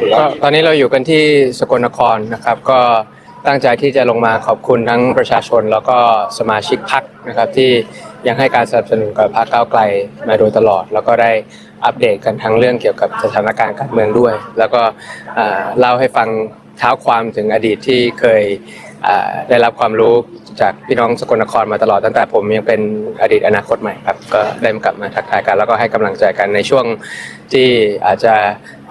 หรือว่า ตอนนี้เราอยู่กันที่สกลนครนะครับ ก็ตั้งใจที่จะลงมาขอบคุณทั้งประชาชนแล้วก็สมาชิกพรรคนะครับ ที่ยังให้การสนับสนุนกับพรรคก้าวไกลมาโดยตลอด แล้วก็ได้อัปเดตกันทั้งเรื่องเกี่ยวกับสถานการณ์การเมืองด้วย แล้วก็อ่าเล่าให้ฟังเท้าความถึงอดีตที่เคย ได้รับความรู้จากพี่น้องสกลนครมาตลอดตั้งแต่ผมยังเป็นอดีตอนาคตใหม่ครับก็ได้กลับมาทักทายกันแล้วก็ให้กำลังใจกันในช่วงที่อาจจะ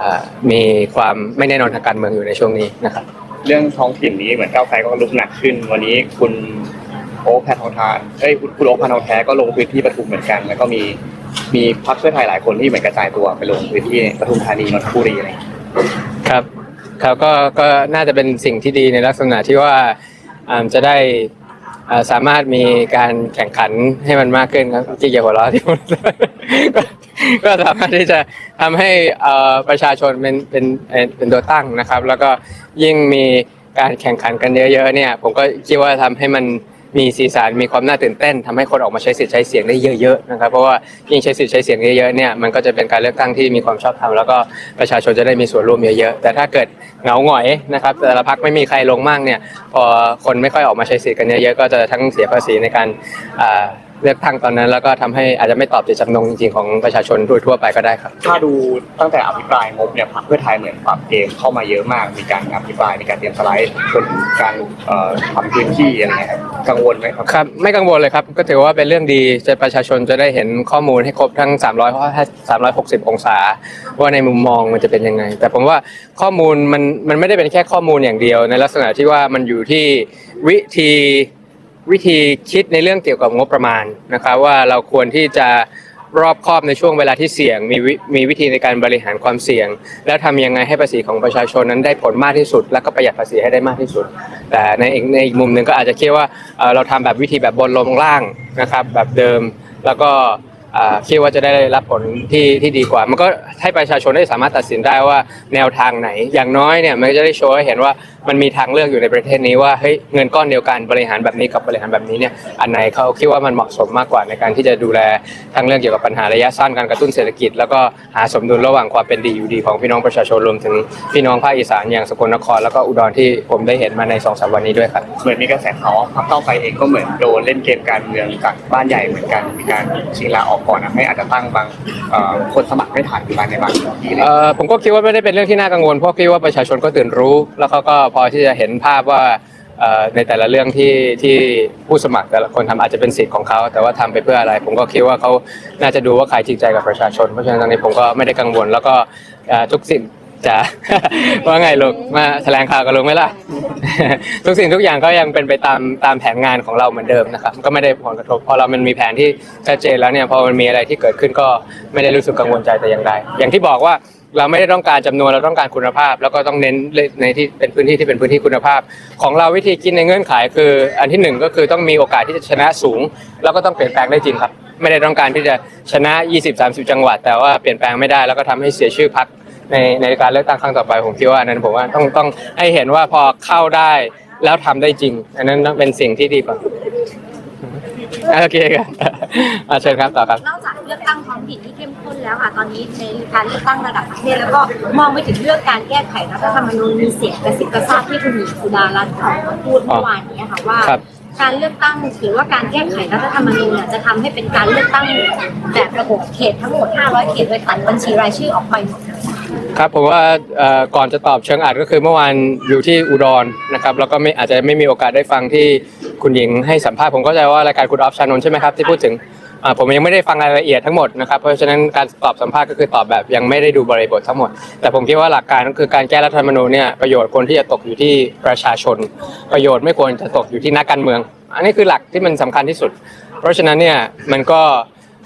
อ่ามีความไม่แน่นอนทางการเมืองอยู่ในช่วงนี้นะครับเรื่องท้องถิ่นนี้เหมือนก้าวไกลก็ลุกหนักขึ้น วันนี้คุณโอ๊คแพทองทานเอ้ยคุณคุณโอ๊คพันทองแท้ก็ลงพื้นที่ปทุมเหมือนกัน แล้วก็มีมีพรรคเพื่อไทยหลายคนที่เหมือนกระจายตัวไปลงพื้นที่ปทุมธานีนนทบุรีอะไรอย่างเงี้ยครับ ครับก็ก็น่าจะเป็นสิ่งที่ดีในลักษณะที่ว่าจะได้สามารถมีการแข่งขันให้มันมากขึ้นครับที่เกี่ยวหัวเราะที่ก็ก็สามารถที่จะทำให้ประชาชนเป็นเป็นเป็นเป็นตัวตั้งนะครับ แล้วก็ยิ่งมีการแข่งขันกันเยอะๆเนี่ย ผมก็คิดว่าทำให้มัน มีสีสันมีความน่าตื่นเต้นทำให้คนออกมาใช้สิทธิ์ใช้เสียงได้เยอะๆนะครับเพราะว่ายิ่งใช้สิทธิ์ใช้เสียงเยอะๆเนี่ยมันก็จะเป็นการเลือกตั้งที่มีความชอบธรรมแล้วก็ประชาชนจะได้มีส่วนร่วมเยอะๆแต่ถ้าเกิดเหงาหงอยนะครับแต่ละพักไม่มีใครลงมากเนี่ยพอคนไม่ค่อยออกมาใช้สิทธิ์กันเยอะๆก็จะทั้งเสียภาษีในการอ่า เลือกตั้งตอนนั้น แล้วก็ทำให้อาจจะไม่ตอบเจตจำนงจริงๆของประชาชนโดยทั่วไปก็ได้ครับ ถ้าดูตั้งแต่อภิปรายงบเนี่ยพรรคเพื่อไทยเหมือนปรับเกมเข้ามาเยอะมาก มีการอภิปรายมีการเตรียมสไลด์จนถึงการเอ่อทำพื้นที่อะไรเงี้ยครับกังวลไหมครับ ครับไม่กังวลเลยครับก็ถือว่าเป็นเรื่องดีจะประชาชนจะได้เห็นข้อมูลให้ครบทั้ง 300 360 องศา ว่าในมุมมองมันจะเป็นยังไง แต่ผมว่าข้อมูลมันมันไม่ได้เป็นแค่ข้อมูลอย่างเดียว ในลักษณะที่ว่ามันอยู่ที่วิธี วิธีคิดในเรื่องเกี่ยวกับงบประมาณนะครับว่าเราควรที่จะรอบคอบในช่วงเวลาที่เสี่ยง มีวิมีวิธีในการบริหารความเสี่ยง แล้วทำยังไงให้ภาษีของประชาชนนั้นได้ผลมากที่สุด แล้วก็ประหยัดภาษีให้ได้มากที่สุด แต่ในอีกในอีกมุมหนึ่งก็อาจจะคิดว่าเราทำแบบวิธีแบบบนลงล่างนะครับแบบเดิมแล้วก็คิดว่าจะได้รับผลที่ที่ดีกว่า มันก็ให้ประชาชนได้สามารถตัดสินได้ว่าแนวทางไหน อย่างน้อยเนี่ยมันจะได้โชว์ให้เห็นว่า มันมีทางเลือกอยู่ในประเทศนี้ว่าเฮ้ยเงินก้อนเดียวกันบริหารแบบนี้กับบริหารแบบนี้เนี่ยอันไหนเขาคิดว่ามันเหมาะสมมากกว่าในการที่จะดูแลทั้งเรื่องเกี่ยวกับปัญหาระยะสั้นการกระตุ้นเศรษฐกิจ แล้วก็หาสมดุลระหว่างความเป็นดีอยู่ดีของพี่น้องประชาชนรวมถึงพี่น้องภาคอีสานอย่างสกลนคร แล้วก็อุดรที่ผมได้เห็นมาในสองสามวันนี้ด้วยครับเหมือนมีกระแสข่าวว่าพรรคเก้าวไกลเองก็เหมือนโดนเล่นเกมการเมืองจากบ้านใหญ่เหมือนกันมีการชิงลาออกก่อนนะให้อาจจะตั้งบางเอ่อคนสมัครไม่ผ่านที่บ้านในบางที่เลยเอ่อผมก็คิดว่าไม่ได้เป็นเรื่องที่น่ากังวลเพราะคิดว่าประชาชนก็ตื่นรู้แล้วเขาก็พอที่จะเห็นภาพว่าในแต่ละเรื่องที่ที่ผู้สมัครแต่ละคนทำอาจจะเป็นสิทธิ์ของเขา แต่ว่าทำไปเพื่ออะไร ผมก็คิดว่าเขาน่าจะดูว่าใครจริงใจกับประชาชน เพราะฉะนั้นตรงนี้ผมก็ไม่ได้กังวล แล้วก็ทุกสิ่งจะว่าไงลูกมาแถลงข่าวกับลุงไหมล่ะ ทุกสิ่งทุกอย่างก็ยังเป็นไปตามตามแผนงานของเราเหมือนเดิมนะครับก็ไม่ได้ผลกระทบพอเรามันมีแผนที่ชัดเจนแล้วเนี่ยพอมันมีอะไรที่เกิดขึ้นก็ไม่ได้รู้สึกกังวลใจแต่อย่างใดอย่างที่บอกว่า เราไม่ได้ต้องการจำนวนเราต้องการคุณภาพ แล้วก็ต้องเน้นในที่เป็นพื้นที่ที่เป็นพื้นที่คุณภาพ ของเราวิธีคิดในเงื่อนไขคือ อันที่หนึ่งก็คือต้องมีโอกาสที่จะชนะสูง แล้วก็ต้องเปลี่ยนแปลงได้จริงครับ ไม่ได้ต้องการที่จะชนะ 20-30 จังหวัด แต่ว่าเปลี่ยนแปลงไม่ได้แล้วก็ทำให้เสียชื่อพรรคในในการเลือกตั้งครั้งต่อไปผมคิดว่าอันนั้นผมว่าต้องต้องให้เห็นว่าพอเข้าได้แล้วทำได้จริง อันนั้นต้องเป็นสิ่งที่ดีกว่าโอเคครับเชิญครับต่อครับ แล้วค่ะ ตอนนี้ในการเลือกตั้งระดับประเทศแล้วก็มองไปถึงเรื่องการแก้ไขรัฐธรรมนูญมีเสียงกระซิบกระซาบที่คุณหญิงสุดารัตน์ออกมาพูดเมื่อวานนี้ค่ะว่าครับ การเลือกตั้งหรือว่าการแก้ไขรัฐธรรมนูญเนี่ยจะทำให้เป็นการเลือกตั้งแบบระบบเขตทั้งหมด 500 เขตโดยตัดบัญชีรายชื่อออกไปหมดเลยครับผมว่าเอ่อก่อนจะตอบเชิงอัดก็คือเมื่อวานอยู่ที่อุดรนะครับแล้วก็ไม่อาจจะไม่มีโอกาสได้ฟังที่คุณหญิงให้สัมภาษณ์ผมเข้าใจว่ารายการคุณออฟชานนท์ใช่ไหมครับที่พูดถึง อ่าผมยังไม่ได้ฟังรายละเอียดทั้งหมดนะครับเพราะฉะนั้นการตอบสัมภาษณ์ก็คือตอบแบบยังไม่ได้ดูบริบททั้งหมด แต่ผมคิดว่าหลักการก็คือการแก้รัฐธรรมนูญเนี่ยประโยชน์คนที่จะตกอยู่ที่ประชาชน ประโยชน์ไม่ควรจะตกอยู่ที่นักการเมือง อันนี้คือหลักที่มันสำคัญที่สุด เพราะฉะนั้นเนี่ยมันก็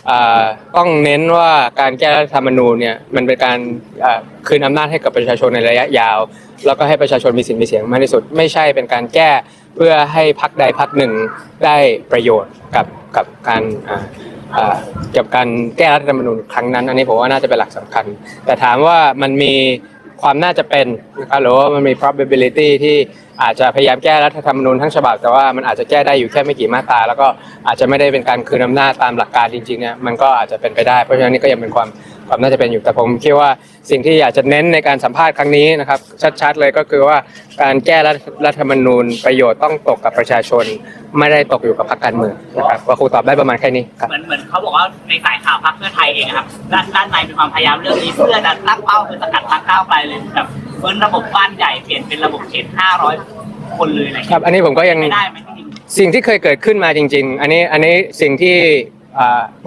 อ่าต้องเน้นว่าการแก้รัฐธรรมนูญเนี่ยมันเป็นการอ่าคืนอำนาจให้กับประชาชนในระยะยาว แล้วก็ให้ประชาชนมีสิทธิ์มีเสียงมากที่สุด ไม่ใช่เป็นการแก้ เพื่อให้พักใดพักหนึ่งได้ประโยชน์กับกับการกับการแก้รัฐธรรมนูญครั้งนั้น อันนี้ผมว่าน่าจะเป็นหลักสำคัญ แต่ถามว่ามันมีความน่าจะเป็นนะครับหรือว่ามันมี probability ที่อาจจะพยายามแก้รัฐธรรมนูญทั้งฉบับ แต่ว่ามันอาจจะแก้ได้อยู่แค่ไม่กี่มาตราแล้วก็อาจจะไม่ได้เป็นการคืนอำนาจตามหลักการจริงๆเนี่ยมันก็อาจจะเป็นไปได้เพราะฉะนั้นนี่ก็ยังเป็นความ ความน่าจะเป็นอยู่แต่ผมคิดว่าสิ่งที่อยากจะเน้นในการสัมภาษณ์ครั้งนี้นะครับ ชัดๆเลยก็คือว่าการแก้รัฐรัฐธรรมนูญประโยชน์ต้องตกกับประชาชน ไม่ได้ตกอยู่กับพรรคการเมืองนะครับก็คงตอบได้ประมาณแค่นี้ครับเหมือนเหมือนเขาบอกว่าในสายข่าวพรรคเพื่อไทยเองอะครับด้านด้านในมีความพยายามเรื่องนี้เพื่อจะตั้งเป้าคือสกัดพรรคก้าวไกลเลยแบบเฟิร์นระบบบ้านใหญ่เปลี่ยนเป็นระบบเขต500 คนเลยอะไรครับ อันนี้ผมก็ยังไม่ได้ไหมจริงสิ่งที่เคยเกิดขึ้นมาจริง ๆ อันนี้อันนี้สิ่งที่อ่า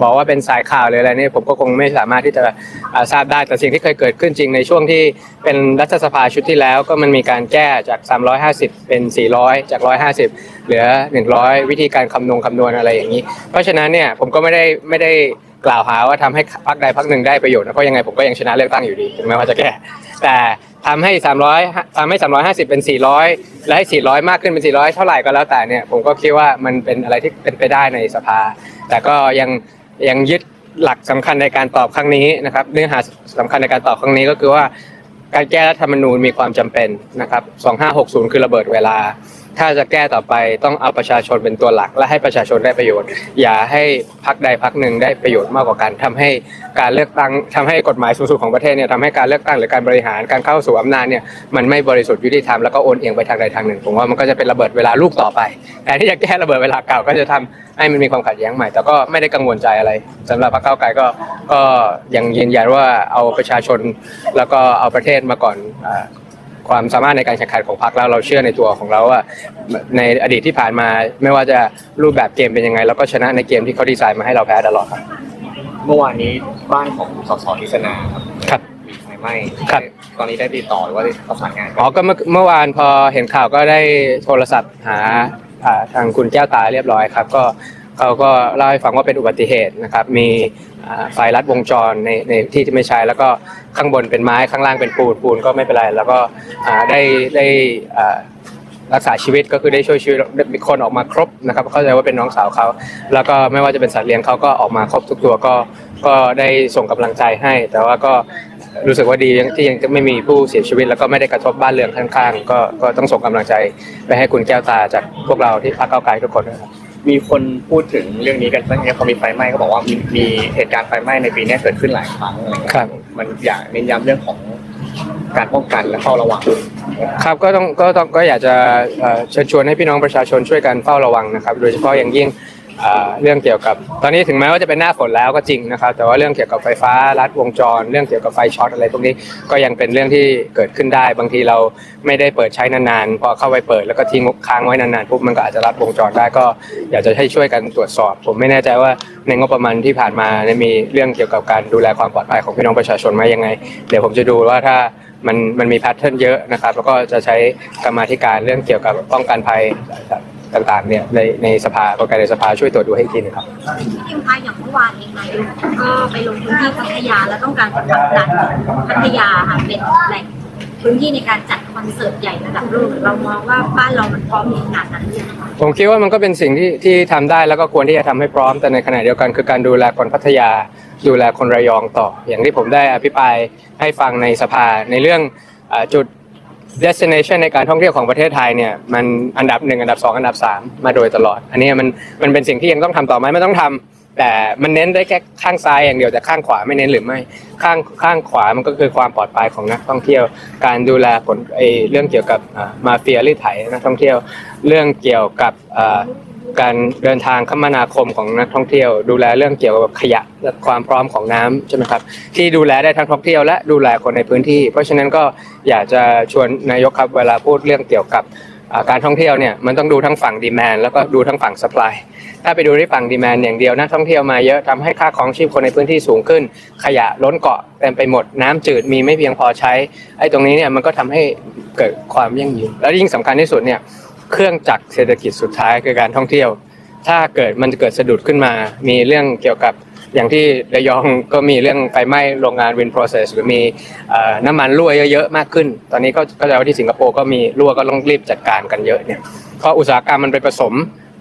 บอกว่าเป็นสายข่าวหรืออะไรนี่ผมก็คงไม่สามารถที่จะทราบได้แต่สิ่งที่เคยเกิดขึ้นจริงในช่วงที่เป็นรัฐสภาชุดที่แล้ว ก็มันมีการแก้จาก 350 เป็น 400 จาก 150 เหลือ 100 วิธีการคำนวณคำนวณอะไรอย่างนี้ เพราะฉะนั้นเนี่ยผมก็ไม่ได้ไม่ได้กล่าวหาว่าทำให้พรรคใดพรรคหนึ่งได้ประโยชน์นะเพราะยังไงผมก็ยังชนะเลือกตั้งอยู่ดีถึงแม้ว่าจะแก้แต่ทำให้ 300ทำให้ 350 เป็น 400 และให้ 400 มากขึ้นเป็น 400 เท่าไหร่ก็แล้วแต่เนี่ยผมก็คิดว่ามันเป็นอะไรที่เป็นไปได้ในสภา แต่ก็ยังยังยึดหลักสำคัญในการตอบครั้งนี้นะครับ เนื้อหาสำคัญในการตอบครั้งนี้ก็คือว่าการแก้รัฐธรรมนูญมีความจำเป็นนะครับ 2560 คือระเบิดเวลาถ้าจะแก้ต่อไปต้องเอาประชาชนเป็นตัวหลัก และให้ประชาชนได้ประโยชน์ อย่าให้พักใดพักหนึ่งได้ประโยชน์มากกว่ากันทำให้การเลือกตั้งทำให้กฎหมายสูงสุดของประเทศเนี่ยทำให้การเลือกตั้งหรือการบริหารการเข้าสู่อำนาจเนี่ยมันไม่บริสุทธิ์ยุติธรรมแล้วก็โอนเอียงไปทางใดทางหนึ่งผมว่ามันก็จะเป็นระเบิดเวลาลูกต่อไปแต่ที่จะแก้ระเบิดเวลาเก่าก็จะทำให้มันมีความขัดแย้งใหม่แต่ก็ไม่ได้กังวลใจอะไรสำหรับพรรคเก้าไกลก็ก็ยังยืนยันว่าเอาประชาชนแล้วก็เอาประเทศมาก่อน ความสามารถในการแข่งขันของพรรคแล้วเราเชื่อในตัวของเราว่าในอดีตที่ผ่านมา ไม่ว่าจะรูปแบบเกมเป็นยังไงเราก็ชนะในเกมที่เขาดีไซน์มาให้เราแพ้ตลอดครับเมื่อวานนี้บ้านของสสทิศนาครับครับมีไฟไหม้ครับตอนนี้ได้ติดต่อหรือว่าได้ประสานงานอ๋อก็เมื่อเมื่อวานพอเห็นข่าวก็ได้โทรศัพท์หาอ่าทางคุณแก้วตาเรียบร้อยครับ ก็ เขาก็เล่าให้ฟังว่าเป็นอุบัติเหตุนะครับ มีไฟลัดวงจรในในที่ที่ไม่ใช้ แล้วก็ข้างบนเป็นไม้ข้างล่างเป็นปูนปูนก็ไม่เป็นไร แล้วก็ได้ได้รักษาชีวิตก็คือได้ช่วยชีวิตมีคนออกมาครบนะครับเข้าใจว่าเป็นน้องสาวเขา แล้วก็ไม่ว่าจะเป็นสัตว์เลี้ยงเขาก็ออกมาครบทุกตัวก็ก็ได้ส่งกำลังใจให้ แต่ว่าก็รู้สึกว่าดีที่ยังไม่มีผู้เสียชีวิต แล้วก็ไม่ได้กระทบบ้านเรือนข้างๆ ก็ก็ต้องส่งกำลังใจไปให้คุณแก้วตาจากพวกเราที่พักเก้าไกลทุกคนด้วยครับ มีคนพูดถึงเรื่องนี้กันตั้งแต่พอมีไฟไหม้ก็บอกว่ามีมีเหตุการณ์ไฟไหม้ในปีนี้เกิดขึ้นหลายครั้งอะไรเงี้ยครับ มันอยากเน้นย้ำเรื่องของการป้องกันและเฝ้าระวัง ครับก็ต้องก็ต้องก็อยากจะเอ่อเชิญชวนให้พี่น้องประชาชนช่วยกันเฝ้าระวังนะครับ โดยเฉพาะอย่างยิ่ง เรื่องเกี่ยวกับ ตอนนี้ถึงแม้ว่าจะเป็นหน้าฝนแล้วก็จริงนะครับ แต่ว่าเรื่องเกี่ยวกับไฟฟ้าลัดวงจร เรื่องเกี่ยวกับไฟช็อตอะไรพวกนี้ก็ยังเป็นเรื่องที่เกิดขึ้นได้ บางทีเราไม่ได้เปิดใช้นานๆพอเข้าไปเปิดแล้วก็ทิ้งค้างไว้นานๆปุ๊บมันก็อาจจะลัดวงจรได้ก็อยากจะให้ช่วยกันตรวจสอบ ผมไม่แน่ใจว่าในงบประมาณที่ผ่านมาเนี่ยมีเรื่องเกี่ยวกับการดูแลความปลอดภัยของพี่น้องประชาชนไหมยังไง เดี๋ยวผมจะดูว่าถ้ามันมันมีแพทเทิร์นเยอะนะครับแล้วก็จะใช้กรรมาธิการเรื่องเกี่ยวกับป้องกันภัย ต่างๆเนี่ยในในสภากลไกในสภาช่วยตรวจดูให้อีกทีหนึงครับที่กิมคะอย่างเมื่อวานเองนายกก็ไปลงพื้นที่พัทยาแล้วต้องการจะผลักดันพัทยาค่ะเป็นแหล่งพื้นที่ในการจัดคอนเสิร์ตใหญ่ระดับโลกเรามองว่าบ้านเรามันพร้อมในขนาดนั้นหรือยังคะ ผมคิดว่ามันก็เป็นสิ่งที่ที่ทำได้แล้วก็ควรที่จะทำให้พร้อมแต่ในขณะเดียวกันคือการดูแลคนพัทยา ดูแลคนระยองต่อ อย่างที่ผมได้อภิปรายให้ฟังในสภาในเรื่องอ่าจุด destination ในการท่องเที่ยวของประเทศไทยเนี่ยมันอันดับหนึ่งอันดับสองอันดับสามมาโดยตลอด อันนี้มันมันเป็นสิ่งที่ยังต้องทำต่อไหมไม่ต้องทำแต่มันเน้นได้แค่ข้างซ้ายอย่างเดียวแต่ข้างขวาไม่เน้นหรือไม่ข้างข้างขวามันก็คือความปลอดภัยของนักท่องเที่ยว การดูแลผลไอเรื่องเกี่ยวกับมาเฟียรีดไถนักท่องเที่ยว เรื่องเกี่ยวกับอ่า การเดินทางคมนาคมของนักท่องเที่ยว ดูแลเรื่องเกี่ยวกับขยะและความพร้อมของน้ำใช่ไหมครับที่ดูแลได้ทั้งท่องเที่ยวและดูแลคนในพื้นที่ เพราะฉะนั้นก็อยากจะชวนนายกครับเวลาพูดเรื่องเกี่ยวกับการท่องเที่ยวเนี่ยมันต้องดูทั้งฝั่งดีแมนแล้วก็ดูทั้งฝั่งสป라이ถ้าไปดูที่ฝั่งดีแมนอย่างเดียวนักท่องเที่ยวมาเยอะทำให้ค่าของชีพคนในพื้นที่สูงขึ้น ขยะล้นเกาะเต็มไปหมดน้ำจืดมีไม่เพียงพอใช้ไอ้ตรงนี้เนี่ยมันก็ทำให้เกิดความยั่งยืนแล้วยิ่งสำคัญที่สุดเนี่ย เครื่องจักรเศรษฐกิจสุดท้ายคือการท่องเที่ยว ถ้าเกิดมันจะเกิดสะดุดขึ้นมา มีเรื่องเกี่ยวกับอย่างที่ระยองก็มีเรื่องไฟไหม้โรงงานวินโปรเซสหรือมีน้ำมันรั่วเยอะๆมากขึ้น ตอนนี้ก็ก็จะว่าที่สิงคโปร์ก็มีรั่วก็ต้องรีบจัดการกันเยอะเนี่ยเพราะอุตสาหกรรมมันไปผสม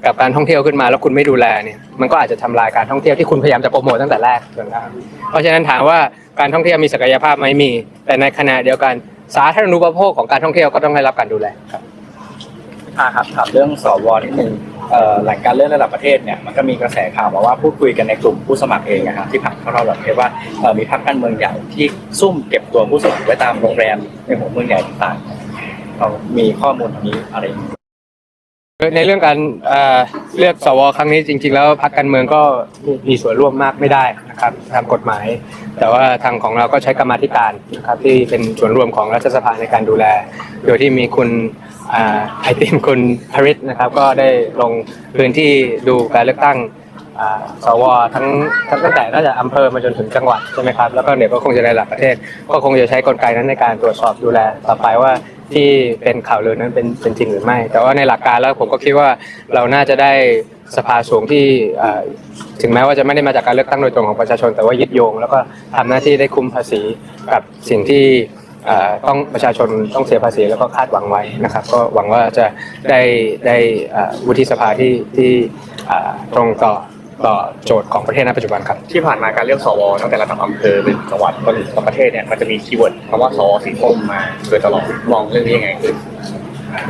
กับการท่องเที่ยวขึ้นมาแล้วคุณไม่ดูแลเนี่ยมันก็อาจจะทำลายการท่องเที่ยวที่คุณพยายามจะโปรโมทตั้งแต่แรกนะครับเพราะฉะนั้นถามว่าการท่องเที่ยวมีศักยภาพไหมมี แต่ในขณะเดียวกันสาธารณูปโภคของการท่องเที่ยวก็ต้องได้รับการดูแลครับ่าครับถามเรื่องสวนิดนึงเอ่อหลังการเลื่อนระดับประเทศเนี่ยมันก็มีกระแสข่าวมาว่าพูดคุยกันในกลุ่มผู้สมัครเองนะครับที่ผ่านเข้ารอบระดับประเทศว่าเอ่อมีพรรคการเมืองใหญ่ที่ซุ่มเก็บตัวผู้สมัครไว้ตามโรงแรมในหัวเมืองใหญ่ต่างๆเรามีข้อมูลตรงนี้อะไร ในเรื่องการเอ่อเลือกสวครั้งนี้จริง ๆ แล้วพรรคการเมืองก็มีส่วนร่วมมากไม่ได้นะครับตามกฎหมาย แต่ว่าทางของเราก็ใช้กรรมาธิการนะครับที่เป็นส่วนร่วมของรัฐสภาในการดูแล โดยที่มีคุณอไอติมคุณพริตนะครับก็ได้ลงพื้นที่ดูการเลือกตั้งสวทั้งทั้งตั้งแต่น่าจะอำเภอมาจนถึงจังหวัดใช่ไหมครับแล้วก็เดี๋ยวก็คงจะในระดับประเทศ ก็คงจะใช้กลไกนั้นในการตรวจสอบดูแลต่อไปว่า ที่เป็นข่าวลือนั้นเป็นเป็นจริงหรือไม่ แต่ว่าในหลักการแล้วผมก็คิดว่าเราน่าจะได้สภาสูงที่ถึงแม้ว่าจะไม่ได้มาจากการเลือกตั้งโดยตรงของประชาชน แต่ว่ายึดโยง แล้วก็ทำหน้าที่ได้คุ้มภาษีกับสิ่งที่ต้องประชาชนต้องเสียภาษีแล้วก็คาดหวังไว้นะครับ ก็หวังว่าจะได้ได้วุฒิสภาที่ที่ตรงต่อ ต่อโจทย์ของประเทศณปัจจุบันครับ ที่ผ่านมาการเลือกสวตั้งแต่ระดับอำเภอเป็นจังหวัดจนถึงประเทศเนี่ยมันจะมีคีย์เวิร์ดคำว่าสวสีส้มมาโดยตลอดมองเรื่องนี้ยังไงคือ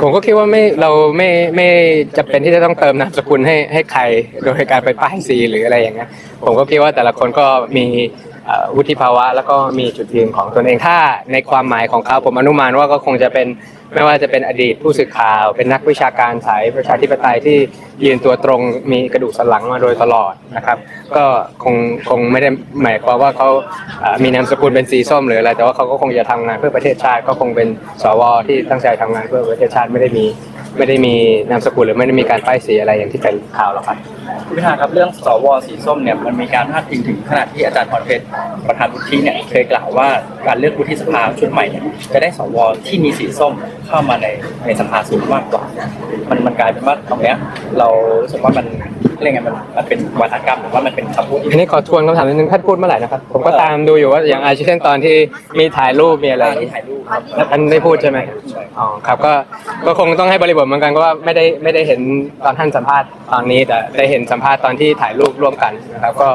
ผมก็คิดว่าไม่เราไม่ไม่จะเป็นที่จะต้องเติมนามสกุลให้ให้ใครโดยการไปป้ายสีหรืออะไรอย่างเงี้ยผมก็คิดว่าแต่ละคนก็มีเอ่อวุฒิภาวะ แล้วก็มีจุดยืนของตนเองถ้าในความหมายของเขาผมอนุมานว่าก็คงจะเป็น ไม่ว่าจะเป็นอดีตผู้สื่อข่าว เป็นนักวิชาการสายประชาธิปไตยที่ยืนตัวตรงมีกระดูกสันหลังมาโดยตลอดนะครับ ก็คงคงไม่ได้หมายความว่าเขามีนามสกุลเป็นสีส้มหรืออะไรแต่ว่าเขาก็คงจะทำงานเพื่อประเทศชาติก็คงเป็นสวที่ตั้งใจทำงานเพื่อประเทศชาติไม่ได้มี ไม่ได้มีนามสกุลหรือไม่ได้มีการป้ายสีอะไรอย่างที่เป็นข่าวหรอกครับ คุณพิธาครับเรื่องสวสีส้มเนี่ยมันมีการพาดพิงถึงขนาดที่อาจารย์พรเพชรประธานวุฒิเนี่ยเคยกล่าวว่าการเลือกวุฒิสภาชุดใหม่เนี่ยจะได้สวที่มีสีส้มเข้ามาในในสภาสูงมากกว่า มันมันกลายเป็นว่าตรงเนี้ยเรารู้สึกว่ามัน เรียกไงมันมันเป็นวัฒกรรมหรือว่ามันเป็นคำพูดที่อันนี้ขอทวนคำถามนิดนึงท่านพูดเมื่อไหร่นะครับ ผมก็ตามดูอยู่ว่าอย่างอาเช่นตอนที่มีถ่ายรูปมีอะไร ที่ถ่ายรูปครับท่านได้พูดใช่ไหม อ๋อครับก็ก็คงต้องให้บริบทเหมือนกันก็ว่าไม่ได้ไม่ได้เห็นตอนท่านสัมภาษณ์ตอนนี้แต่ได้เห็นสัมภาษณ์ตอนที่ถ่ายรูปร่วมกันนะครับ ก็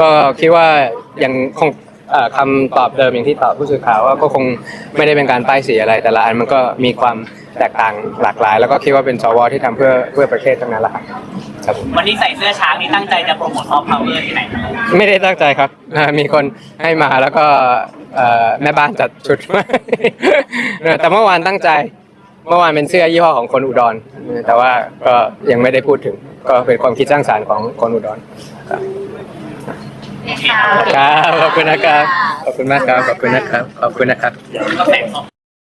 ก็คิดว่ายังคงเอ่อคำตอบเดิมอย่างที่ตอบผู้สื่อข่าวว่าก็คงไม่ได้เป็นการป้ายสีอะไร แต่ละอันมันก็มีความ แตกต่างหลากหลาย แล้วก็คิดว่าเป็นสวที่ทำเพื่อเพื่อประเทศทั้งนั้นแหละครับครับผมวันนี้ใส่เสื้อช้างนี่ตั้งใจจะโปรโมทซอฟต์พาวเวอร์ที่ไหนครับไม่ได้ตั้งใจครับอ่ามีคนให้มาแล้วก็เอ่อแม่บ้านจัดชุดมา แต่เมื่อวานตั้งใจ เมื่อวานเป็นเสื้อยี่ห้อของคนอุดร แต่ว่าก็ยังไม่ได้พูดถึง ก็เป็นความคิดสร้างสรรค์ของคนอุดร ครับครับขอบคุณนะครับ ขอบคุณมากครับ ขอบคุณนะครับ ขอบคุณนะครับ ก็ใส่ซอฟต์